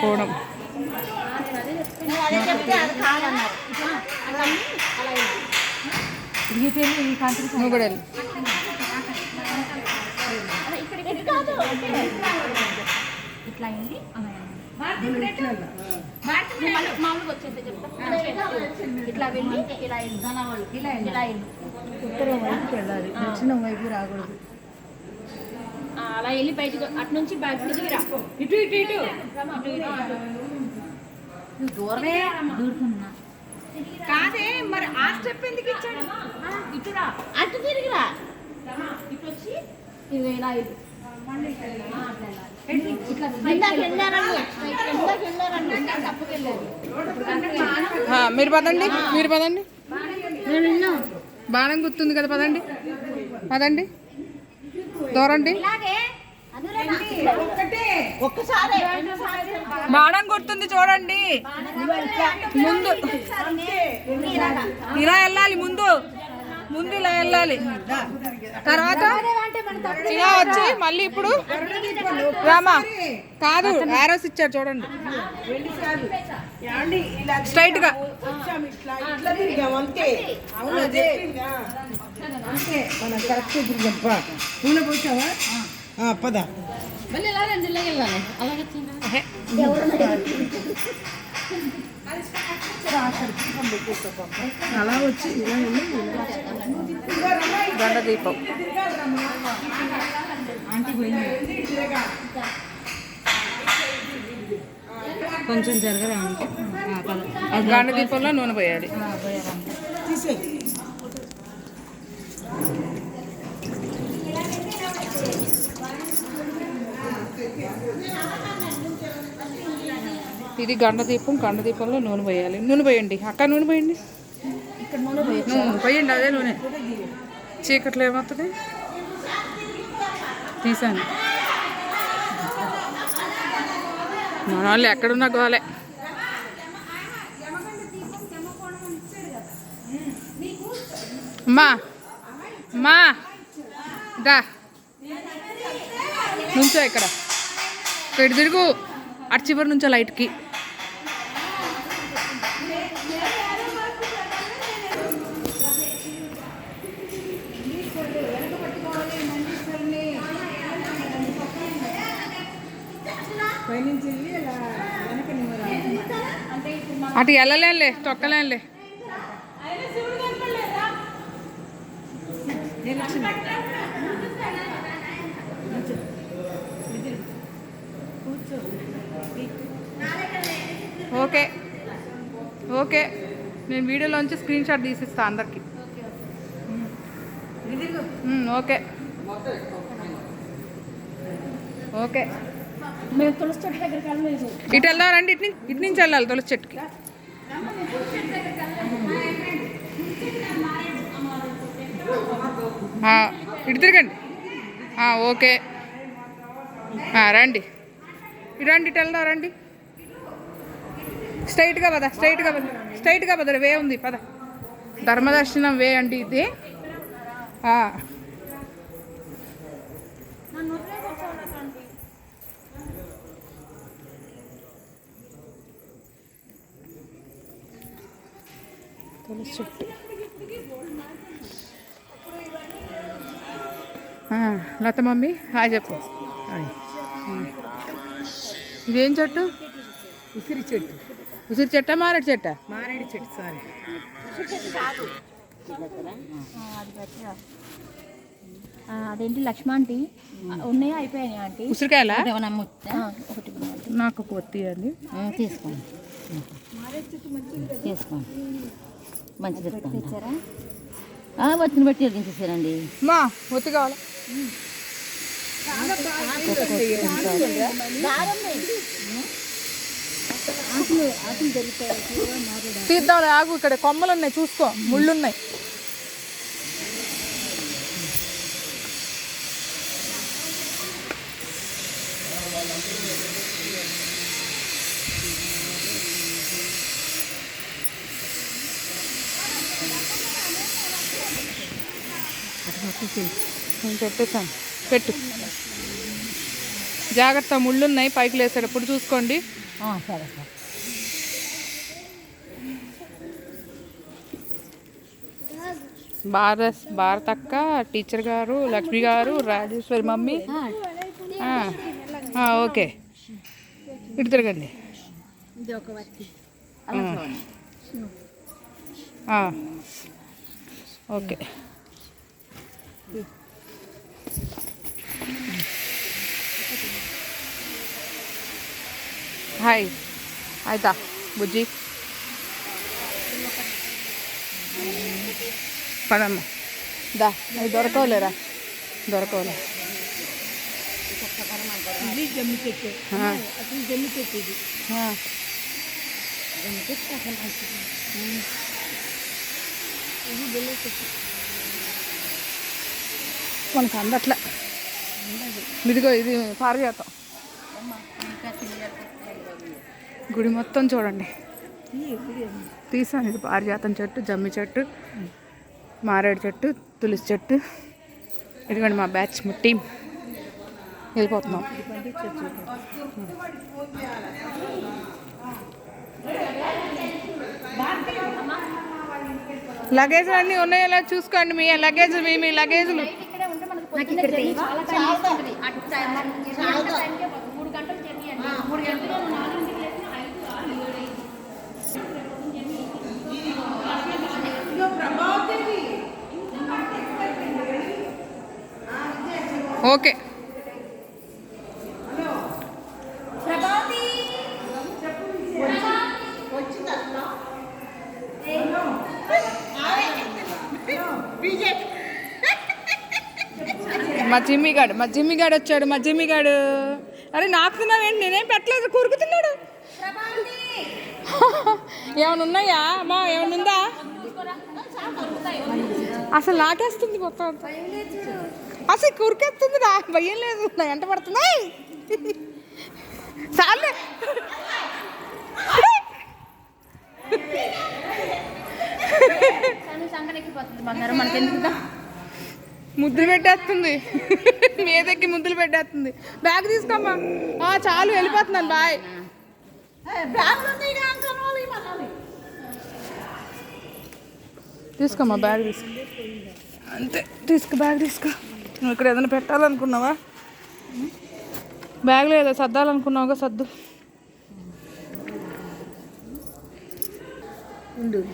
కోణం. నువ్వు కూడా ఇట్లా అయింది మామూలుగా వచ్చేది చెప్తా ఇట్లా వెళ్ళి. ఇలా ఇలా ఇలా దక్షిణం వైపు రాకూడదు. అలా వెళ్ళి బయటకు అటు నుంచి బయటకు దిగిరా ఇటు ఇటు ఇటు. దూరమే దూరుకున్నా. కాదే మరి ఆ స్టెప్ ఎందుకు ఇచ్చాడు? ఇటురా అటు తిరిగిరా ఇటు వచ్చి ఇది? ఇలా ఆ, మీరు పదండి మీరు పదండి. బాణం గుర్తుంది కదా పదండి. పదండి. దూరండి. ఇలాగే ఒక్కసారి. బాణం గుర్తుంది చూడండి. ముందు. ఇలా వెళ్ళాలి ముందు. ముందు ఇలా వెళ్ళాలి. తర్వాత ఇలా వచ్చి మళ్ళీ ఇప్పుడు రామా. కాదు ఆరోస్ ఇచ్చారు చూడండి. స్ట్రైట్గా. మనం కరెక్ట్ తిరిగప్పా పూల పోసావా? పద. మళ్ళీ ఇలా రెండు వెళ్ళాలి? అలాగే అలా వచ్చి ఇలా గండ దీపం. కొంచెం జరగరా అంటే గండ దీపంలో నూనె పోయాలి. తీసే ఇది గండ దీపం గండ దీపంలో నూనె పోయాలి. నూనె పోయండి. అక్క నూనె పోయండి. పోయండి అదే నూనె. చీకట్లో ఏమవుతుంది? తీసాను. మన వాళ్ళు ఎక్కడున్నా గోలే. అమ్మా అమ్మా దా. నుంచో ఇక్కడ. ఇటు తిరుగు. అటు చివరి నుంచో లైట్కి. అటు వెళ్ళలేనులే తొక్కలేనులే. ఓకే. ఓకే. నేను వీడియోలోంచి స్క్రీన్ షాట్ తీసిస్తా అందరికి. ఓకే. ఓకే. మేము తులసి చెట్టు దగ్గరికి వెళ్ళలేదు. ఇటు వెళ్దామండి ఇటు ఇటు నుంచి వెళ్ళాలి తులసి చెట్టుకి. ఇటు తిరగండి. ఓకే. రండి. ఇటు రండి ఇటు వెళ్దాం రండి. స్ట్రైట్గా పద స్ట్రైట్గా పద స్ట్రైట్గా పద వే ఉంది పద. ధర్మదర్శనం వే అండి ఇది. తులసి చెట్టు. లత మమ్మీ హాయ్ చెప్పు. ఇదేం చెట్టు? ఉసిరి చెట్టు. ఉసిరి చెట్ట మారేడు చెట్ట? మారేడు చెట్టు సారీ. అదేంటి లక్ష్మాంటి ఉన్నాయా అయిపోయాయి ఆంటీ? ఉసిరికాయలా? ఒకటి. నాకు కొత్తి అండి. తీసుకోండి. తీసుకోండి. మంచిది వచ్చిన బట్టి వెలిగించేసారండి మా ఒత్తి కావాలా? తీద్దాం ఆగు ఇక్కడ కొమ్మలు ఉన్నాయి చూసుకో ముళ్ళు ఉన్నాయి నేను పెట్టేశాను పెట్టు. జాగ్రత్త ముళ్ళు ఉన్నాయి పైకి లేసేటప్పుడు చూసుకోండి. సరే సార్. భారత్ భారతక్క టీచర్ గారు లక్ష్మి గారు రాజేశ్వరి మమ్మీ. ఓకే. ఇటు తిరగండి. ఓకే. హాయ్ ಆಯ್ತಾ ಬುಜ್ಜಿ పడమ్మ దా అవి దొరకవులేరా దొరకవులే ఇది జమ్మి చెట్టు ఆ, అసలు జమ్మి చెట్టు ఇది ఆ. మనకు అందట్లే ఇదిగో ఇది పారిజాతం. గుడి మొత్తం చూడండి. తీసాను ఇది పారిజాతం చెట్టు జమ్మి చెట్టు మారేడు చెట్టు తులసి చెట్టు. ఇదిగోండి మా బ్యాచ్ మా టీం. వెళ్ళిపోతున్నాం. లగేజ్ అన్నీ ఉన్నాయో చూసుకోండి మీ లగేజ్ మీ మీ లగేజ్లు. నాకు ఇక్కడ చాలా టైం తీసుకుంటుంది. అటు టైం చాలా టైం మూడు గంటలు జర్నీ అండి. మూడు గంటలు. నాలుగింటికి లేచిన ఐదు ఆరు ఏడు ఐదు ఓకే. మా జిమ్మిగాడు మా జిమ్మిగాడు వచ్చాడు మా జిమ్మిగాడు. అరే నాకుతున్నావేంటి నేనేం పెట్టలేదు కూరుకుతున్నాడు. ఏమైనా ఉన్నాయా? అమ్మా ఏమైనా ఉందా? అసలు నాకేస్తుంది మొత్తం. అసలు కురికేస్తుంది రా భయం లేదు. నా ఎంట పడుతున్నాయి చాలే తను సంగనెక్కిపోతుంది బంగారం మనకి ఎందుకు ముద్దులు పెట్టేస్తుంది. మీదకి ముద్దులు పెట్టేస్తుంది. బ్యాగ్ తీసుకోమ్మా. ఆ, చాలు వెళ్ళిపోతున్నాను బాయ్ తీసుకోమ్మా బ్యాగ్ తీసుకో. అంతే. తీసుకో బ్యాగ్ తీసుకో. నువ్వు ఇక్కడ ఏదైనా పెట్టాలనుకున్నావా? బ్యాగ్లో ఏదో సర్దాలనుకున్నావుగా సర్దు. ఉండు.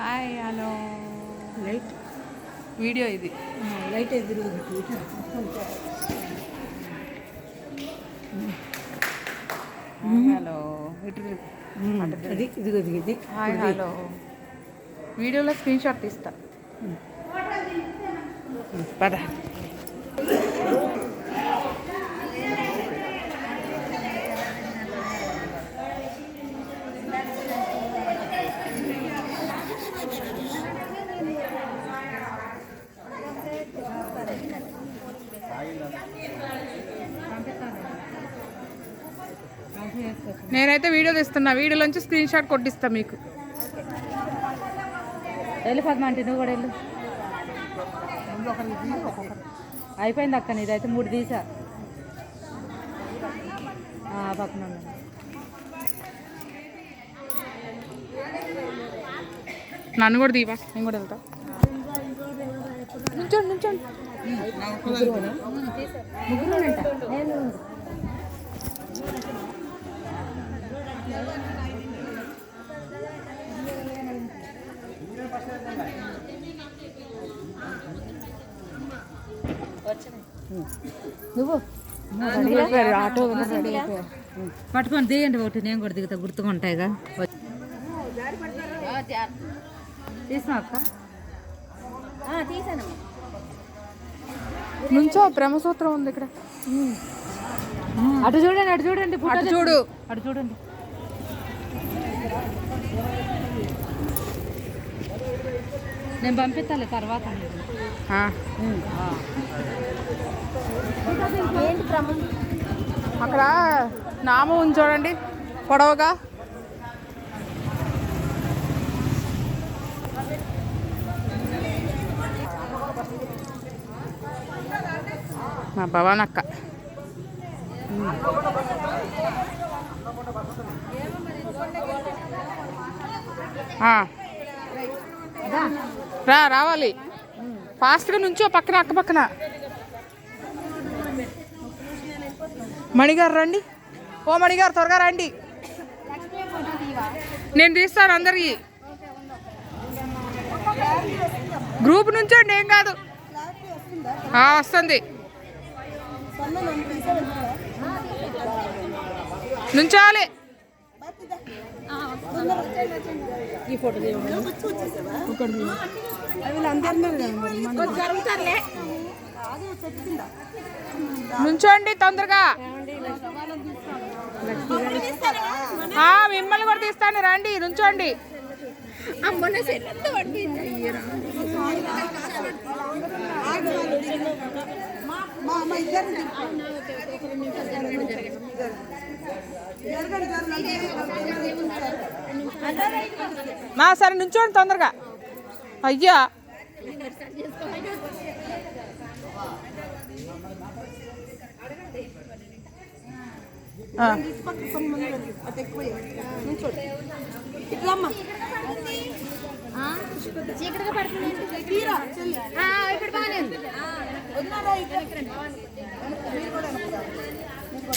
Hi hello. లైట్. వీడియో ఇది. లైట్ ఎదురు హలో. ఇటు ఇది హాయ్ హలో. వీడియోలో స్క్రీన్ షాట్ తీస్తా. పద. నేనైతే వీడియో తీస్తున్నా. వీడియోలోంచి స్క్రీన్ షాట్ కొట్టిస్తా మీకు. వెళ్ళి పద్మ అంటే నువ్వు కూడా వెళ్ళు. అయిపోయింది అక్క నీదైతే మూడు తీసా. పక్కన. నన్ను కూడా దీవా నేను కూడా వెళ్తా. నుంచోండి నుంచోండి. నువ్వు? ఆటో పట్టుకొని దిగండి ఒకటి నేను కూడా దిగుతా గుర్తుగా ఉంటాయిగా తీసినా అక్క. తీసాను. నుంచో బ్రహ్మసూత్రం ఉంది ఇక్కడ. అటు చూడండి అటు చూడండి ఫోటో అటు చూడు. అటు చూడండి. నేను పంపిస్తాలే తర్వాత అక్కడ నామ ఉంది చూడండి పొడవుగా. మా భవన్ రా రావాలి. ఫాస్ట్గా నుంచో పక్కన అక్క పక్కన. మణిగారు రండి. ఓ మణిగారు త్వరగా రండి. నేను తీస్తాను అందరికి. గ్రూప్ నుంచోండి ఏం కాదు. వస్తుంది. నుంచాలి ఈ ఫోటో నుంచోండి తొందరగా. ఆ, మిమ్మల్ని కూడా తీస్తాను రండి నుంచోండి. మా సరే నుంచోండి తొందరగా. అయ్యా. ఆ. చీకటిగా పడుతుంది. ఇప్పుడు బాగానే ఉంది.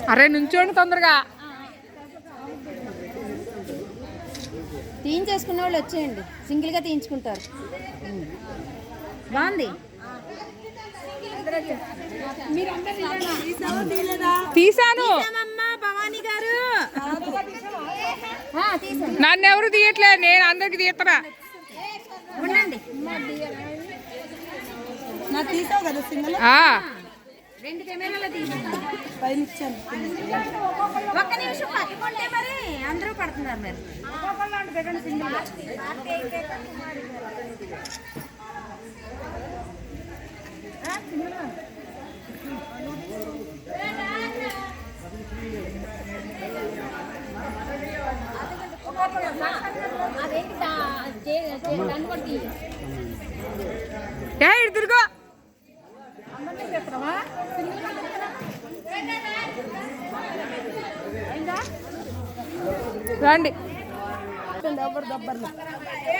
అరే నుంచోండి తొందరగా. తీయించేసుకున్న వాళ్ళు వచ్చేయండి. సింగిల్గా తీయించుకుంటారు. బాగుంది. తీసాను భవానీ గారు. తీసాను నన్ను ఎవరు తీయట్లే నేను అందరికి తీస్తున్నా ఉండండి. తీసావు కదా సింగల్? ఆ, రెండు కెమెరాలు తీసుకుంటాం పైన ఇచ్చాను ఒక్క నిమిషం పట్టుకుంటే మరి. అందరూ పడుతున్నారు మరి. ఏ ఇటు తిరుగు. రండి